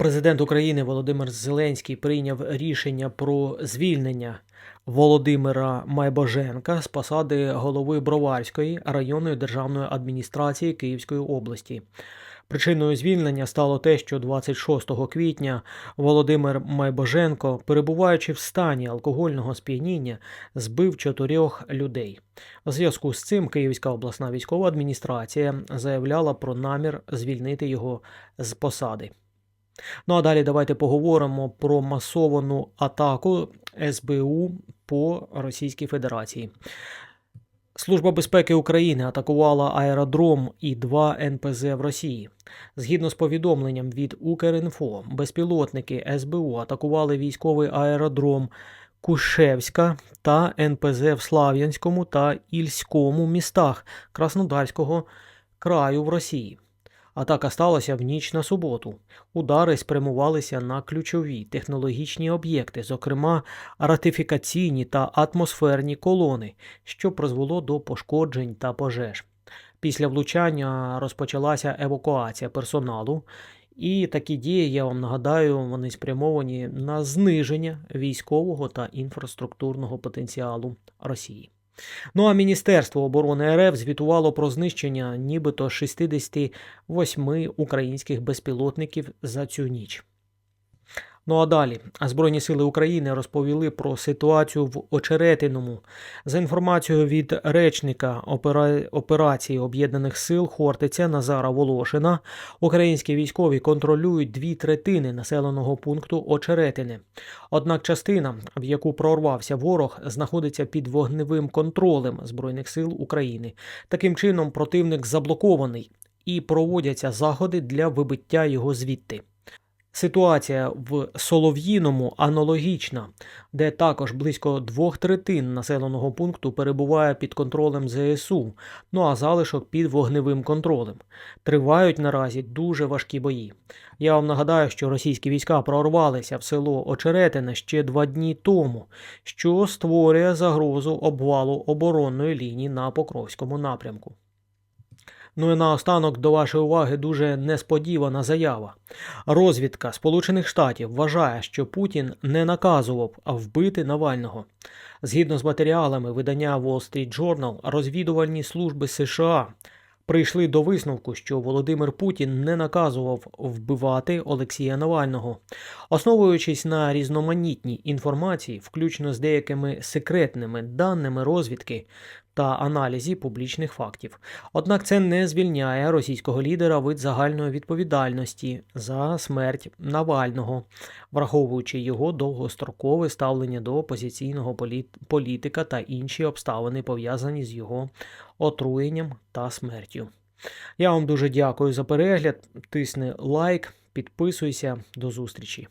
Президент України Володимир Зеленський прийняв рішення про звільнення Володимира Майбоженка з посади голови Броварської районної державної адміністрації Київської області. Причиною звільнення стало те, що 26 квітня Володимир Майбоженко, перебуваючи в стані алкогольного сп'яніння, збив чотирьох людей. У зв'язку з цим Київська обласна військова адміністрація заявляла про намір звільнити його з посади. Ну а далі давайте поговоримо про масовану атаку СБУ по Російській Федерації. Служба безпеки України атакувала аеродром і два НПЗ в Росії. Згідно з повідомленням від Укрінфо, безпілотники СБУ атакували військовий аеродром Кушевська та НПЗ в Слав'янському та Ільському містах Краснодарського краю в Росії. Атака сталася в ніч на суботу. Удари спрямувалися на ключові технологічні об'єкти, зокрема ратифікаційні та атмосферні колони, що призвело до пошкоджень та пожеж. Після влучання розпочалася евакуація персоналу, і такі дії, я вам нагадаю, вони спрямовані на зниження військового та інфраструктурного потенціалу Росії. Ну а Міністерство оборони РФ звітувало про знищення нібито 68 українських безпілотників за цю ніч. Ну а далі Збройні сили України розповіли про ситуацію в Очеретиному. За інформацією від речника опера... операції Об'єднаних сил Хортиця Назара Волошина, українські військові контролюють дві третини населеного пункту Очеретини. Однак частина, в яку прорвався ворог, знаходиться під вогневим контролем Збройних сил України. Таким чином, противник заблокований і проводяться заходи для вибиття його звідти. Ситуація в Солов'їному аналогічна, де також близько двох третин населеного пункту перебуває під контролем ЗСУ, ну а залишок під вогневим контролем. Тривають наразі дуже важкі бої. Я вам нагадаю, що російські війська прорвалися в село Очеретине ще два дні тому, що створює загрозу обвалу оборонної лінії на Покровському напрямку. Ну і наостанок до вашої уваги дуже несподівана заява. Розвідка Сполучених Штатів вважає, що Путін не наказував вбити Навального. Згідно з матеріалами видання Wall Street Journal, розвідувальні служби США прийшли до висновку, що Володимир Путін не наказував вбивати Олексія Навального, основуючись на різноманітній інформації, включно з деякими секретними даними розвідки та аналізі публічних фактів. Однак це не звільняє російського лідера від загальної відповідальності за смерть Навального, враховуючи його довгострокове ставлення до опозиційного політика та інші обставини, пов'язані з його отруєнням та смертю. Я вам дуже дякую за перегляд. Тисни лайк, підписуйся, до зустрічі.